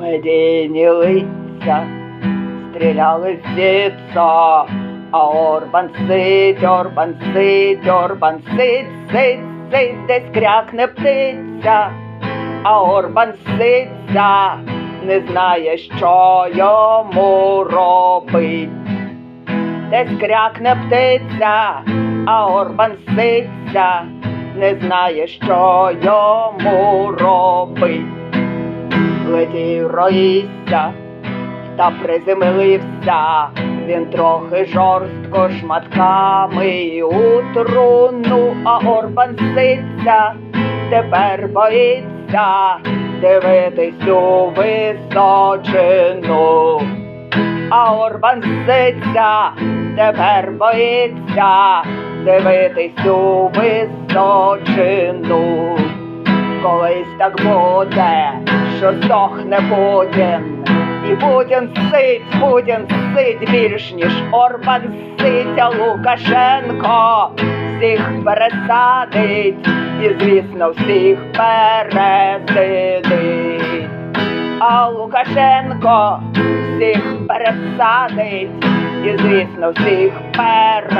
Медійні лиця стріляли в сітцо, а Орбан сить, Орбан сить, Орбан сить, сить, сить, десь крякне птиця, а Орбан ситься, не знає, що йому робить. Десь крякне птиця, а Орбан ситься, не знає, що йому робить. Летів роїся та приземлився, він трохи жорстко шматками у труну, а Орбан ситься, тепер боїться дивитись у височину. А Орбан ситься, тепер боїться дивитись у височину. Колись так буде, що здохне Путін. І Путін сить, Путін сить більш ніж Орбан сить, а Лукашенко всіх пересадить, і звісно всіх пересидить. А Лукашенко всіх пересадить, і звісно всіх пересидить.